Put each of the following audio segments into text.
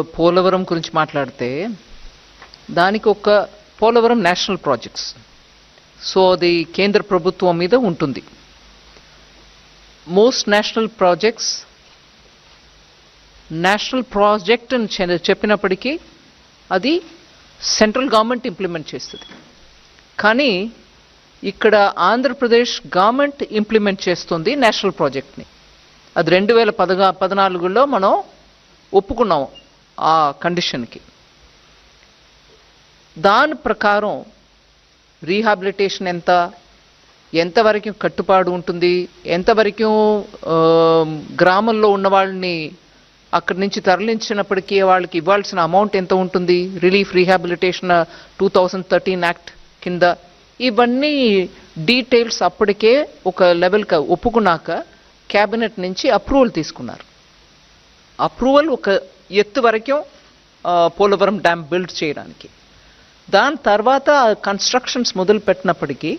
పోలవరం గురించి మాట్లాడితే దానికి ఒక పోలవరం నేషనల్ ప్రాజెక్ట్స్. సో అది కేంద్ర ప్రభుత్వం మీద ఉంటుంది. Most national projects national project అని చె- చెప్పినప్పటికీ అది సెంట్రల్ గవర్నమెంట్ ఇంప్లిమెంట్ చేస్తుంది. కానీ ఇక్కడ ఆంధ్రప్రదేశ్ గవర్నమెంట్ ఇంప్లిమెంట్ చేస్తుంది నేషనల్ ప్రాజెక్ట్ని. అది రెండు వేల పదగా పద్నాలుగులో మనం ఒప్పుకున్నాం ఆ కండిషన్కి. దాని ప్రకారం రీహాబిలిటేషన్ ఎంత ఎంతవరకు కట్టుబాటు ఉంటుంది ఎంతవరకు గ్రామంలో ఉన్న వాళ్ళని అక్కడి నుంచి తరలించినప్పటికీ వాళ్ళకి ఇవ్వాల్సిన అమౌంట్ ఎంత ఉంటుంది? Relief rehabilitation two thousand thirteen act కింద. ఇవన్నీ డీటెయిల్స్ అప్పటికే ఒక లెవెల్కి ఒప్పుకున్నాక క్యాబినెట్ నుంచి అప్రూవల్ తీసుకున్నారు. అప్రూవల్ ఒక ఎత్తు వరకు పోలవరం డ్యామ్ బిల్డ్ చేయడానికి. దాని తర్వాత కన్స్ట్రక్షన్స్ మొదలు పెట్టినప్పటికీ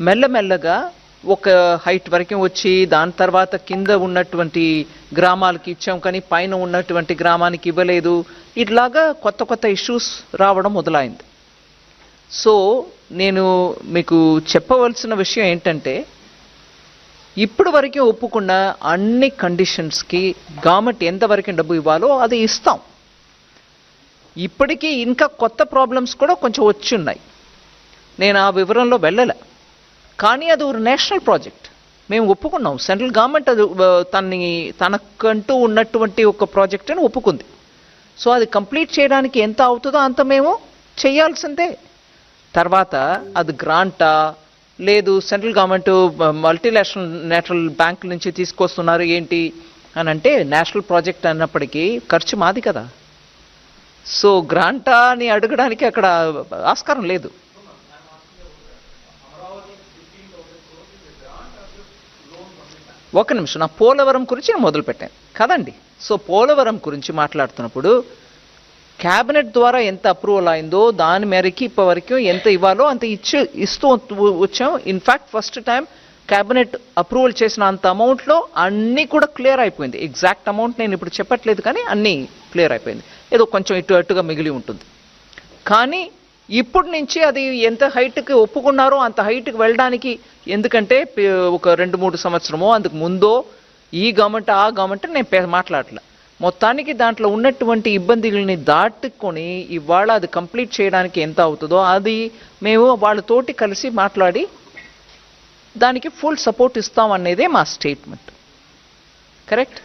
మెల్లమెల్లగా ఒక హైట్ వరకు వచ్చి దాని తర్వాత కింద ఉన్నటువంటి గ్రామాలకి ఇచ్చాం కానీ పైన ఉన్నటువంటి గ్రామానికి ఇవ్వలేదు. ఇట్లాగా కొత్త కొత్త ఇష్యూస్ రావడం మొదలైంది. సో నేను మీకు చెప్పవలసిన విషయం ఏంటంటే ఇప్పుడు వరకు ఒప్పుకున్న అన్ని కండిషన్స్కి గవర్నమెంట్ ఎంతవరకు డబ్బు ఇవ్వాలో అది ఇస్తాం. ఇప్పటికీ ఇంకా కొత్త ప్రాబ్లమ్స్ కూడా కొంచెం వచ్చి ఉన్నాయి. నేను ఆ వివరంలో వెళ్ళలే. కానీ అది ఒక నేషనల్ ప్రాజెక్ట్ మేము ఒప్పుకున్నాం. సెంట్రల్ గవర్నమెంట్ అది తన్ని తనకంటూ ఉన్నటువంటి ఒక ప్రాజెక్ట్ అని ఒప్పుకుంది. సో అది కంప్లీట్ చేయడానికి ఎంత అవుతుందో అంత మేము చేయాల్సిందే. తర్వాత అది గ్రాంటా లేదు సెంట్రల్ గవర్నమెంట్ మల్టీనేషనల్ నేషనల్ బ్యాంకుల నుంచి తీసుకొస్తున్నారు ఏంటి అని అంటే నేషనల్ ప్రాజెక్ట్ అన్నప్పటికీ ఖర్చు మాది కదా. సో గ్రాంటా అని అడగడానికి అక్కడ ఆస్కారం లేదు. ఒక నిమిషం నా పోలవరం గురించి నేను మొదలుపెట్టాను. కదండి. సో పోలవరం గురించి మాట్లాడుతున్నప్పుడు క్యాబినెట్ ద్వారా ఎంత అప్రూవల్ అయిందో దాని మేరకి ఇప్పటివరకు ఎంత ఇవ్వాలో అంత ఇచ్చి ఇస్తూ వచ్చాం. In fact first time cabinet approval చేసిన అంత అమౌంట్లో అన్నీ కూడా క్లియర్ అయిపోయింది. ఎగ్జాక్ట్ అమౌంట్ నేను ఇప్పుడు చెప్పట్లేదు కానీ అన్నీ క్లియర్ అయిపోయింది. ఏదో కొంచెం ఇటు అటుగా మిగిలి ఉంటుంది. కానీ ఇప్పటి నుంచి అది ఎంత హైట్కి ఒప్పుకున్నారో అంత హైట్కి వెళ్ళడానికి ఎందుకంటే ఒక రెండు మూడు సంవత్సరమో అందుకు ముందో ఈ గవర్నమెంట్ ఆ గవర్నమెంట్ నేను పే- మాట్లాడలే మొత్తానికి దాంట్లో ఉన్నటువంటి ఇబ్బందుల్ని దాటుకొని ఇవాళ అది కంప్లీట్ చేయడానికి ఎంత అవుతుందో అది మేము వాళ్ళతోటి కలిసి మాట్లాడి దానికి ఫుల్ సపోర్ట్ ఇస్తాం అనేదే మా స్టేట్మెంట్. కరెక్ట్?